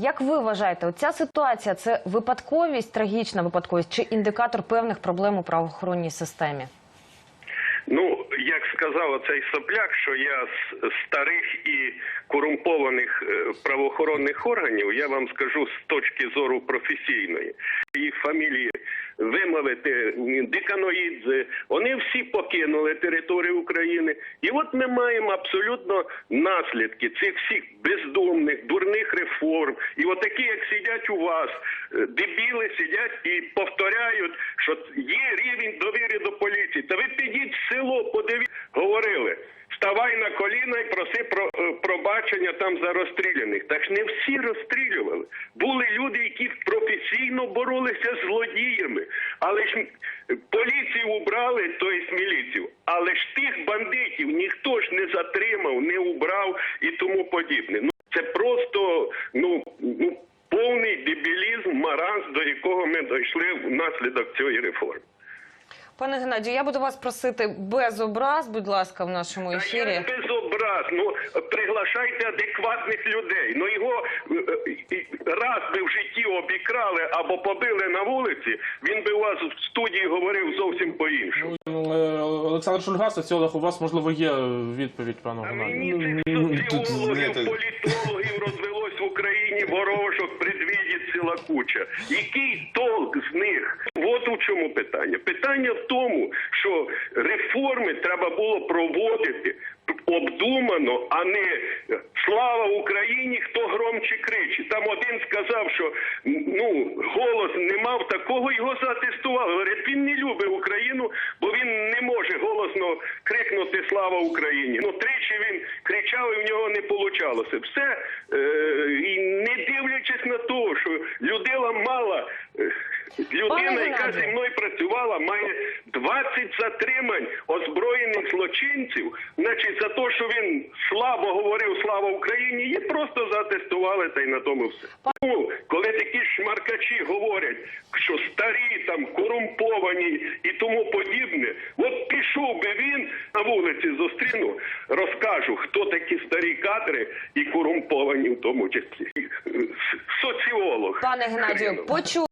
Як ви вважаєте, ця ситуація це випадковість, трагічна випадковість чи індикатор певних проблем у правоохоронній системі? Ну, як сказав оцей сопляк, що я з старих і корумпованих е, правоохоронних органів, я вам скажу з точки зору професійної. Їх фамілії вимовити Диканоїдзе, вони всі покинули територію України. І от ми маємо абсолютно наслідки цих всіх бездумних, дурних реформ. І от такі, як сидять у вас, е, дебіли сидять і повторяють, що є рівень довіри до поліції. Та ви підіть в село, подивіться, говорили. Вставай на коліна і проси про е, пробачення там за розстріляних. Так ж не всі розстрілювали. Були люди, які професійно боролися з злодіями. Але ж поліцію убрали, то є міліцію. Але ж тих бандитів ніхто ж не затримав, не убрав і тому подібне. Ну це просто ну, ну повний дебілізм, маразм, до якого ми дійшли внаслідок цієї реформи. Пане Геннадію, я буду вас просити без образ, будь ласка, в нашому ефірі. Я без образ. Ну приглашайте адекватних людей. Ну його е, е, раз би в житті обікрали або побили на вулиці. Він би у вас в студії говорив зовсім по-іншому. Ну, е, Олександр Шульга, соціолог, у вас можливо є відповідь, пану А Геннадію. мені Ну, цих соціологів, політологів розвелось в Україні ворожок, предвідять ціла куча. Який толк з них? От у чому питання. Питання в тому, що реформи треба було проводити обдумано, а не слава Україні, хто громче кричить. Там один сказав, що ну голос не мав такого, його заатестували. Говорять, він не любить Україну, бо він не може голосно крикнути Слава Україні. Ну тричі він кричав, і в нього не получалося. Все е, і не дивлячись на те, що людина мала. Е, Людина, яка зі мною працювала, має 20 затримань озброєних злочинців. Значить, за те, що він слабо говорив слава Україні, її просто заатестували та й на тому все. Тому, коли такі шмаркачі говорять, що старі там корумповані і тому подібне, от пішов би він на вулиці зустріну, розкажу, хто такі старі кадри і корумповані в тому числі. Соціолог. Пане Геннадію, почув.